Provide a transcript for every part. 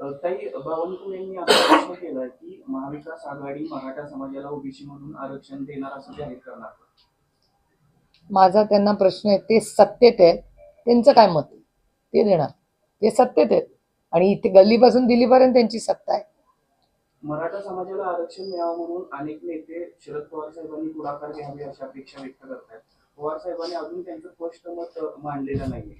ताई बावनकुळे यांनी असा प्रश्न केला की महाविकास आघाडी मराठा समाजाला ओबीसी मधून आरक्षण देणार असं जाहीर करणार माझा त्यांना प्रश्न आहे ते सत्तेत आहेत. त्यांचं काय मत आहे? ते देणार. ते सत्तेत आहेत. आणि इथे गल्लीपासून दिल्लीपर्यंत त्यांची सत्ता आहे. मराठा समाजाला आरक्षण मिळावं म्हणून अनेक नेते शरद पवार साहेबांनी पुढाकार घ्यावे अशा अपेक्षा व्यक्त करतात पवार साहेबांनी अजून त्यांचं स्पष्ट मत मांडलेलं नाहीये.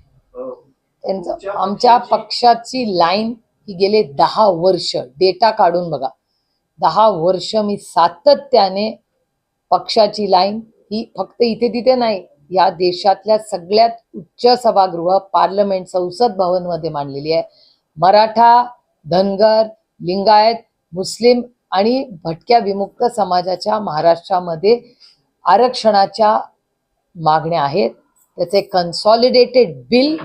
त्यांचं आमच्या पक्षाची लाईन की गेले दहा वर्ष डेटा काढून बघा. दहा वर्ष मी सातत्याने पक्षाची लाईन ही फक्त इथे तिथे नाही या देशातल्या सगळ्यात उच्च सभागृह पार्लमेंट संसद भवनमध्ये मांडलेली आहे. मराठा धनगर लिंगायत मुस्लिम आणि भटक्या विमुक्त समाजाच्या महाराष्ट्रामध्ये आरक्षणाच्या मागण्या आहेत. त्याचे कन्सॉलिडेटेड बिल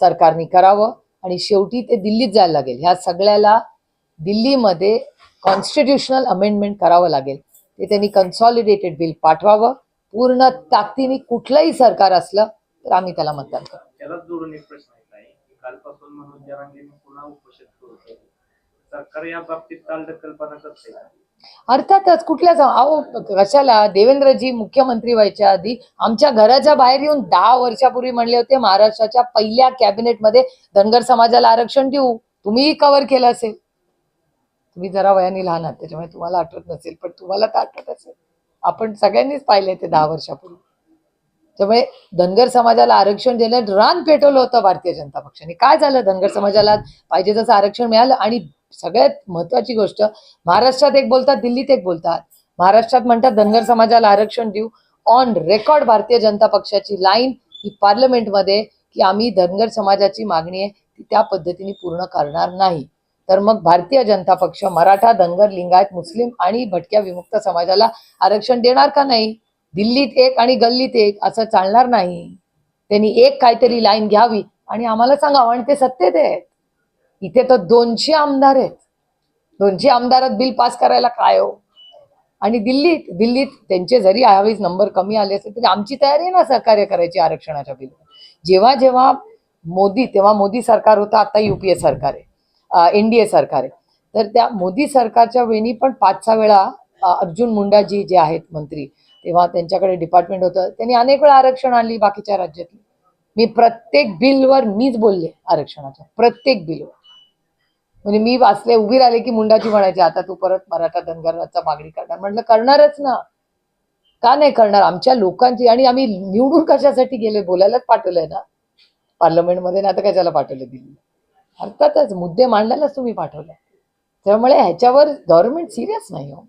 सरकारने करावं. आणि शेवटी ते दिल्लीत जायला लागेल. ह्या सगळ्याला दिल्लीमध्ये कॉन्स्टिट्युशनल अमेंडमेंट करावं लागेल. ते त्यांनी कन्सॉलिडेटेड बिल पाठवावं. पूर्ण ताकदीने कुठलंही सरकार असलं तर आम्ही त्याला मतदान करू त्यालाच जोडून एक प्रश्न येत आहे की कालपासून मनोज जरांगेंनी पुन्हा उपोषण सुरू केले सरकार या बाबतीत काल कालदखलपणा करते अर्थातच कुठल्या अहो कशाला? देवेंद्रजी मुख्यमंत्री व्हायच्या आधी आमच्या घराच्या बाहेर येऊन दहा वर्षापूर्वी म्हणले होते महाराष्ट्राच्या पहिल्या कॅबिनेटमध्ये धनगर समाजाला आरक्षण देऊ. तुम्हीही कव्हर केलं असेल. तुम्ही जरा वयाने लहान आहात त्याच्यामुळे तुम्हाला आठवत नसेल पण तुम्हाला तर आठवत असेल. आपण सगळ्यांनीच पाहिले ते दहा वर्षापूर्वी. त्यामुळे धनगर समाजाला आरक्षण देण्यात रान पेटवलं होतं भारतीय जनता पक्षाने. काय झालं? धनगर समाजाला पाहिजे तसं आरक्षण मिळालं आणि सगळ्यात महत्वाची गोष्ट महाराष्ट्रात एक बोलतात दिल्लीत एक बोलतात. महाराष्ट्रात म्हणतात धनगर समाजाला आरक्षण देऊ. ऑन रेकॉर्ड भारतीय जनता पक्षाची लाईन ही पार्लमेंटमध्ये की आम्ही धनगर समाजाची मागणी आहे ती त्या पद्धतीने पूर्ण करणार नाही. तर मग भारतीय जनता पक्ष मराठा धनगर लिंगायत मुस्लिम आणि भटक्या विमुक्त समाजाला आरक्षण देणार का नाही? दिल्लीत एक आणि गल्लीत एक असं चालणार नाही. त्यांनी एक काहीतरी लाईन घ्यावी आणि आम्हाला सांगावं आणि ते सत्तेत आहेत. इथे तर दोनशे आमदार आहेत. दोनशे आमदारात बिल पास करायला काय हो? आणि दिल्लीत दिल्लीत त्यांचे जरी यावेळेस नंबर कमी आले असते तरी आमची तयारी आहे ना सहकार्य करायची आरक्षणाच्या बिल. जेव्हा जेव्हा मोदी तेव्हा मोदी सरकार होतं आता युपीए सरकार आहे. एनडीए सरकार आहे. तर त्या मोदी सरकारच्या वेळी पण पाच सहा वेळा अर्जुन मुंडाजी जे आहेत मंत्री तेव्हा त्यांच्याकडे डिपार्टमेंट होतं. त्यांनी अनेक वेळा आरक्षण आणली बाकीच्या राज्यातली. मी प्रत्येक बिलवर मीच बोलले आरक्षणाच्या. प्रत्येक बिलवर. म्हणजे मी वाचले उभी राहिले की मुंडाची म्हणायची आता तू परत मराठा धनगराचा मागणी करणार. म्हटलं करणारच ना. का नाही करणार? आमच्या लोकांची आणि आम्ही निवडून कशासाठी गेले? बोलायलाच पाठवलंय ना. पार्लमेंटमध्ये ना आता कशाला पाठवलं दिल्ली? अर्थातच मुद्दे मांडायलाच तुम्ही पाठवले. त्यामुळे ह्याच्यावर गव्हर्नमेंट सिरियस नाही हो.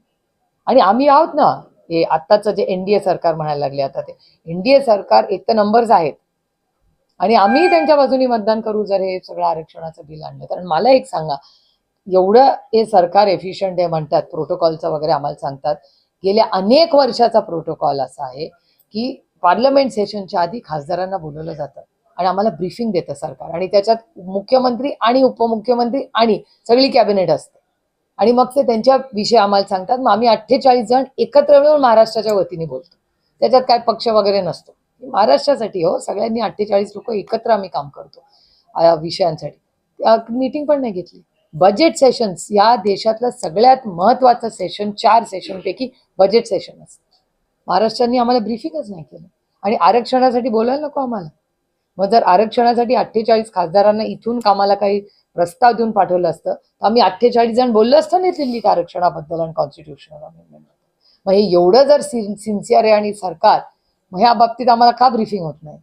आणि आम्ही आहोत ना हे आत्ताचं जे एनडीए सरकार म्हणायला लागले आता ते एनडीए सरकार एक तर नंबर्स आहेत. आणि आम्ही त्यांच्या बाजूनी मतदान करू जर हे सगळं आरक्षणाचं बिल आणलं. कारण मला एक सांगा एवढं हे सरकार एफिशियंट आहे म्हणतात प्रोटोकॉलचं वगैरे आम्हाला सांगतात. गेल्या अनेक वर्षाचा प्रोटोकॉल असा आहे की पार्लमेंट सेशनच्या आधी खासदारांना बोलवलं जातं आणि आम्हाला ब्रीफिंग देतं सरकार. आणि त्याच्यात मुख्यमंत्री आणि उपमुख्यमंत्री आणि सगळी कॅबिनेट असते. आणि मग ते त्यांच्या विषय आम्हाला सांगतात. मग आम्ही अठ्ठेचाळीस जण एकत्र मिळून महाराष्ट्राच्या वतीने बोलतो. त्याच्यात काय पक्ष वगैरे नसतो. महाराष्ट्रासाठी हो सगळ्यांनी अठ्ठेचाळीस लोक एकत्र आम्ही काम करतो या विषयांसाठी. मीटिंग पण नाही घेतली. बजेट सेशन्स या देशातलं सगळ्यात महत्वाचं सेशन चार सेशनपैकी बजेट सेशन असतं. महाराष्ट्रांनी आम्हाला ब्रीफिंगच नाही केलं. आणि आरक्षणासाठी बोलायला नको आम्हाला. मग जर आरक्षणासाठी अठ्ठेचाळीस खासदारांना इथून कामाला काही प्रस्ताव देऊन पाठवलं असतं तर आम्ही अठ्ठेचाळीस जण बोललो असतो ना दिल्लीत आरक्षणाबद्दल आणि कॉन्स्टिट्युशनल अमेंडमेंट मग हे एवढं जर सिन्सिअर आहे आणि सरकार ह्या बाबतीत आम्हाला का ब्रीफिंग होत नाही?